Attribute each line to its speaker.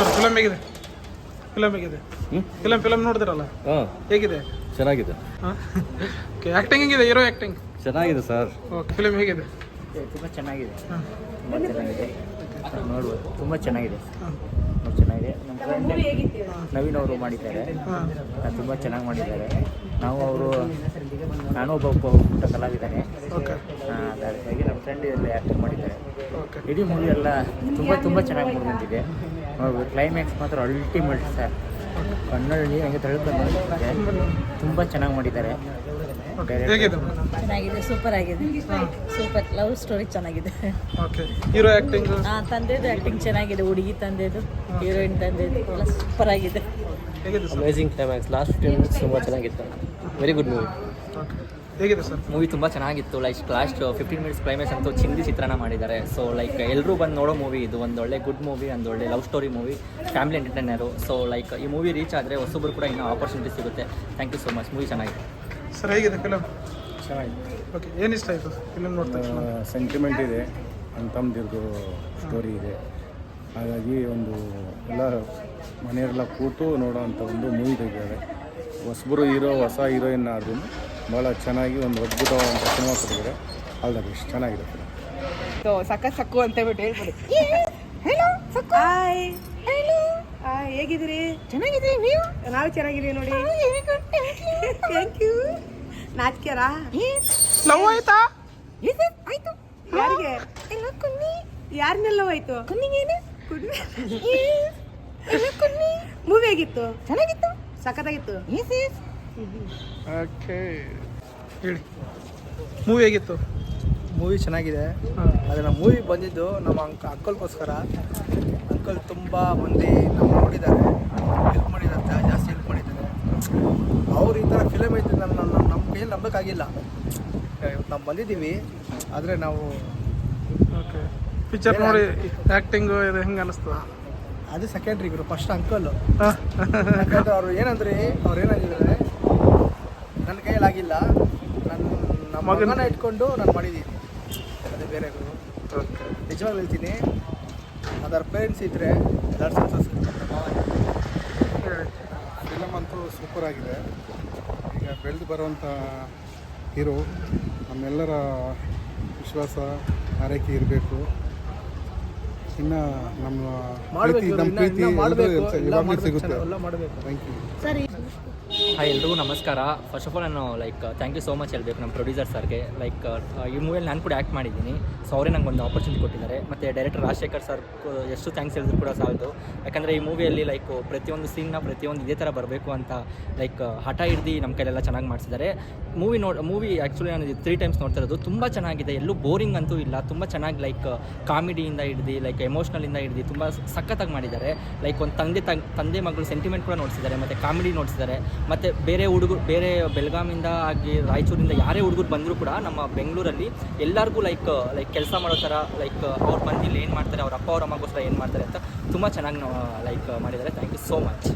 Speaker 1: Sir film ಹೇಗಿದೆ? Film ಹೇಗಿದೆ?
Speaker 2: Hmm?
Speaker 1: Film film ನೋಡಿದಿರಲ್ಲ?
Speaker 2: ಹಾಂ.
Speaker 1: ಹೇಗಿದೆ?
Speaker 2: ಚೆನ್ನಾಗಿದೆ.
Speaker 1: ಓಕೆ ಆ್ಯಕ್ಟಿಂಗ್ ಹೆಂಗಿದೆ? ಹೀರೋ ಆ್ಯಕ್ಟಿಂಗ್
Speaker 2: ಚೆನ್ನಾಗಿದೆ ಸರ್
Speaker 1: ಓಕೆ ಫಿಲಮ್ ಹೇಗಿದೆ?
Speaker 3: ತುಂಬ ಚೆನ್ನಾಗಿದೆ.
Speaker 1: ಹಾಂ.
Speaker 3: ತುಂಬ ಚೆನ್ನಾಗಿದೆ. ನೋಡ್ಬೋದು. ತುಂಬ ಚೆನ್ನಾಗಿದೆ. ಚೆನ್ನಾಗಿದೆ. ನಮ್ಮ ಫ್ರೆಂಡ್ ನವೀನ್ ಅವರು ಮಾಡಿದ್ದಾರೆ. ತುಂಬ ಚೆನ್ನಾಗಿ ಮಾಡಿದ್ದಾರೆ. ನಾವು ಅವರು ನಾನು ಒಬ್ಬ ಒಬ್ಬ ಪುಟ್ಟ ಕಲಾವಿದ್ದಾನೆ ಹಾಗಾಗಿ ನಮ್ಮ ಫ್ರೆಂಡ್ ಎಲ್ಲ ಆ್ಯಕ್ಟಿಂಗ್ ಮಾಡಿದ್ದಾರೆ. ಇಡೀ ಮೂವಿ ಎಲ್ಲ ತುಂಬ ತುಂಬ ಚೆನ್ನಾಗಿ ಮೂಡಿ ಬಂದಿದೆ. ಕ್ಲೈಮ್ಯಾಕ್ಸ್ ಮಾತ್ರ ಅಲ್ಟಿಮೇಟ್ ಸರ್. ಕನ್ನಡ ನೀರು ಹಂಗೆ ತಳ್ಕೊಂಡು ತುಂಬ ಚೆನ್ನಾಗಿ ಮಾಡಿದ್ದಾರೆ.
Speaker 4: ಚೆನ್ನಾಗಿದೆ ಸೂಪರ್ ಆಗಿದೆ. ಸೂಪರ್ ಲವ್ ಸ್ಟೋರಿ ಚೆನ್ನಾಗಿದೆ.
Speaker 1: ಓಕೆ ಹೀರೋ ಆ್ಯಕ್ಟಿಂಗ್
Speaker 4: ಹಾಂ ತಂದೆದು ಆ್ಯಕ್ಟಿಂಗ್ ಚೆನ್ನಾಗಿದೆ ಹುಡುಗಿ ತಂದೆದು ಹೀರೋಯಿನ್ ತಂದೆದು ಎಲ್ಲ ಸೂಪರ್ ಆಗಿದೆ.
Speaker 5: Amazing climax last fifteen minutes ತುಂಬ ಚೆನ್ನಾಗಿತ್ತು. ವೆರಿ ಗುಡ್ ಮೂವಿ
Speaker 1: ಓಕೆ ಹೇಗಿದೆ ಸರ್?
Speaker 5: ಮೂವಿ ತುಂಬ ಚೆನ್ನಾಗಿತ್ತು. Like last fifteen minutes climax ಅಂತೂ ಚಿಂದಿ ಚಿತ್ರಣ ಮಾಡಿದ್ದಾರೆ. ಸೊ ಲೈಕ್ ಎಲ್ಲರೂ ಬಂದು ನೋಡೋ ಮೂವಿ ಇದು. ಒಂದು ಒಳ್ಳೆ ಗುಡ್ ಮೂವಿ ಒಂದು ಒಳ್ಳೆ love story movie family entertainer so like ಈ ಮೂವಿ ರೀಚ್ ಆದರೆ ಹೊಸೊಬ್ಬರು ಕೂಡ ಇನ್ನೂ ಆಪರ್ಚುನಿಟಿ ಸಿಗುತ್ತೆ. Thank you so much movie ಚೆನ್ನಾಗಿದೆ.
Speaker 1: ಸರ್ ಹೇಗಿದೆ ಫಿಲಮ್
Speaker 6: ಚೆನ್ನಾಗಿದೆ.
Speaker 1: ಓಕೆ ಏನು ಇಷ್ಟ ಆಯಿತು ಫಿಲಮ್ ನೋಡ್ತಾ ತಕ್ಷಣ
Speaker 6: ಸೆಂಟಿಮೆಂಟ್ ಇದೆ. ತಮ್ಮದಿರ್ದು ಸ್ಟೋರಿ ಇದೆ. ಹಾಗಾಗಿ ಒಂದು ಎಲ್ಲ ಮನೆಯವರೆಲ್ಲ ಕೂತು ನೋಡೋವಂಥ ಒಂದು ಮೂವಿ ತೆಗೆದಿದ್ದಾರೆ. ಹೊಸಬರು ಹೀರೋ ಹೊಸ ಹೀರೋಯಿನ್ ಆದ್ರೂ ಭಾಳ ಚೆನ್ನಾಗಿ ಒಂದು ಅದ್ಭುತವಾದಂಥ ಸಿನಿಮಾ ಕೊಟ್ಟಿದ್ದಾರೆ. All the best. ಚೆನ್ನಾಗಿದೆ.
Speaker 7: ಸೊ ಸಕ್ಕ ಸಕ್ಕು ಅಂತ ಹೇಳ್ಬಿಟ್ಟು ಹೇಗಿದ್ರಿ ಹೆಲೋ ಸಕ್ಕು. ಹಾಯ್ ಹೆಲೋ ಹಾಯ್ ಹೇಗಿದ್ದೀರಿ? ನೀವು? ನಾವು ಚೆನ್ನಾಗಿದ್ದೀವಿ ನೋಡಿ. ಥ್ಯಾಂಕ್ ಯು ನಾಚಿಕೆರಾ
Speaker 1: ಲವ್ ಆಯ್ತಾ?
Speaker 7: ಆಯ್ತು. ಯಾರಿಗೆ? ಎಲ್ಲ ಕುನ್ನಿ. ಯಾರನ್ನೆಲ್ಲ ಆಯ್ತು? ಕುನ್ನಿಗೇನು? ಕುನ್ನಿ. ಎಲ್ಲ ಕುನ್ನಿ. ಮೂವಿ ಆಗಿತ್ತು ಚೆನ್ನಾಗಿತ್ತು. ಸಖತ್ತಾಗಿತ್ತು?
Speaker 1: ಓಕೆ ಹೇಳಿ. ಮೂವಿ ಹೇಗಿತ್ತು?
Speaker 8: ಮೂವಿ ಚೆನ್ನಾಗಿದೆ. ಆದರೆ ನಮ್ಮ ಮೂವಿ ಬಂದಿದ್ದು ನಮ್ಮ ಅಂಕ ಅಕ್ಕಲ್ಗೋಸ್ಕರ ಅಂಕಲ್ ತುಂಬ ಮಂದಿ ನಮ್ಮ ನೋಡಿದ್ದಾರೆ. ಹೆಲ್ಪ್ ಮಾಡಿದ್ದಾರೆ ಜಾಸ್ತಿ ಹೆಲ್ಪ್ ಮಾಡಿದ್ದಾರೆ. ಅವ್ರು ಈ ಥರ ಫಿಲಮ್ ಐತೆ ನಮ್ಮ ನಮ್ಮ ನಮ್ಮ ಕೈಯಲ್ಲಿ ನಂಬಕ್ಕಾಗಿಲ್ಲ. ಇವತ್ತು ನಾವು ಬಂದಿದ್ದೀವಿ ಆದರೆ ನಾವು
Speaker 1: ಓಕೆ ಪಿಕ್ಚರ್ ನೋಡಿ ಆ್ಯಕ್ಟಿಂಗು ಇದು ಹೆಂಗೆ ಅನ್ನಿಸ್ತು
Speaker 8: ಅದು ಸೆಕೆಂಡ್ರಿ ಇವರು ಫಸ್ಟ್ ಅಂಕಲ್ಲು ಯಾಕಂದ್ರೆ ಅವರು ಏನಂದ್ರೆ ಅವ್ರು ಏನಾಗಿದ್ದಾರೆ ಆಗಿಲ್ಲ ನಾನು ನಮ್ಮ
Speaker 1: ಮಗನ್-
Speaker 8: ಇಟ್ಕೊಂಡು ನಾನು ಮಾಡಿದ್ದೀನಿ ಅದೇ ಬೇರೆ ನಿಜವಾಗ್ಲೂ ಹೇಳ್ತೀನಿ ಅದರ ಪೇರೆಂಟ್ಸ್ ಇದ್ದರೆ
Speaker 6: ಫಿಲಮ್ ಅಂತೂ ಸೂಪರ್ ಆಗಿದೆ. ಈಗ ಬೆಳೆದು ಬರುವಂಥ ಹೀರೋ ನಮ್ಮೆಲ್ಲರ ವಿಶ್ವಾಸ ಆರೈಕೆ ಇರಬೇಕು. ಇನ್ನು ನಮ್ಮ
Speaker 8: ಮಾಡಬೇಕು
Speaker 6: ಪ್ರೀತಿ ನಮ್ಮ ಪ್ರೀತಿ ಸಿಗುತ್ತೆ. ಥ್ಯಾಂಕ್ ಯು
Speaker 5: ಹಾಯ್ ಎಲ್ರಿಗೂ ನಮಸ್ಕಾರ. ಫಸ್ಟ್ ಆಫ್ ಆಲ್ ನಾನು like thank you so much ಹೇಳಬೇಕು ನಮ್ಮ ಪ್ರೊಡ್ಯೂಸರ್ ಸರ್ಗೆ. ಲೈಕ್ ಈ ಮೂವಿಯಲ್ಲಿ ನಾನು ಕೂಡ ಆ್ಯಕ್ಟ್ ಮಾಡಿದ್ದೀನಿ. ಸೊ ಅವರೇ ನಂಗೆ ಒಂದು ಆಪರ್ಚುನಿಟಿ ಕೊಟ್ಟಿದ್ದಾರೆ. ಮತ್ತು ಡೈರೆಕ್ಟರ್ ರಾಜಶೇಖರ್ ಸರ್ ಎಷ್ಟು ಥ್ಯಾಂಕ್ಸ್ ಹೇಳಿದ್ರು ಕೂಡ ಸಾಲದು. ಯಾಕಂದರೆ ಈ ಮೂವಿಯಲ್ಲಿ ಲೈಕ್ ಪ್ರತಿಯೊಂದು ಸೀನ್ನ ಪ್ರತಿಯೊಂದು ಇದೇ ಥರ ಬರಬೇಕು ಅಂತ ಲೈಕ್ ಹಠ ಹಿಡ್ದು ನಮ್ಮ ಕೈಲೆಲ್ಲ ಚೆನ್ನಾಗಿ ಮಾಡಿಸಿದ್ದಾರೆ. ಮೂವಿ ನೋಡಿ ಮೂವಿ ಆ್ಯಕ್ಚುಲಿ ನಾನು ತ್ರೀ ಟೈಮ್ಸ್ ನೋಡ್ತಾ ಇರೋದು. ತುಂಬ ಚೆನ್ನಾಗಿದೆ. ಎಲ್ಲೂ ಬೋರಿಂಗ್ ಅಂತೂ ಇಲ್ಲ. ತುಂಬ ಚೆನ್ನಾಗಿ ಲೈಕ್ ಕಾಮಿಡಿಯಿಂದ ಹಿಡ್ದು ಲೈಕ್ ಎಮೋಷ್ನಲಿಂದ ಹಿಡ್ದು ತುಂಬ ಸಖತ್ತಾಗಿ ಮಾಡಿದ್ದಾರೆ. ಲೈಕ್ ಒಂದು ತಂದೆ ತಂದೆ ಮಗಳು ಸೆಂಟಿಮೆಂಟ್ ಕೂಡ ನೋಡಿಸಿದ್ದಾರೆ. ಮತ್ತು ಕಾಮಿಡಿ ನೋಡಿಸಿದ್ದಾರೆ. ಮತ್ತು ಬೇರೆ ಹುಡುಗರು, ಬೇರೆ ಬೆಳಗಾಮಿಂದ ಆಗಿ ರಾಯಚೂರಿಂದ ಯಾರೇ ಹುಡುಗರು ಬಂದರೂ ಕೂಡ ನಮ್ಮ ಬೆಂಗಳೂರಲ್ಲಿ ಎಲ್ಲರಿಗೂ ಲೈಕ್ ಲೈಕ್ ಕೆಲಸ ಮಾಡೋ ಥರ ಲೈಕ್ ಅವ್ರು ಮಂದಿ ಇಲ್ಲಿ ಏನು ಮಾಡ್ತಾರೆ, ಅವ್ರ ಅಪ್ಪ ಅವ್ರ ಅಮ್ಮಗೋಸ್ಕರ ಏನು ಮಾಡ್ತಾರೆ ಅಂತ ತುಂಬ ಚೆನ್ನಾಗಿ ಲೈಕ್ ಮಾಡಿದ್ದಾರೆ. Thank you so much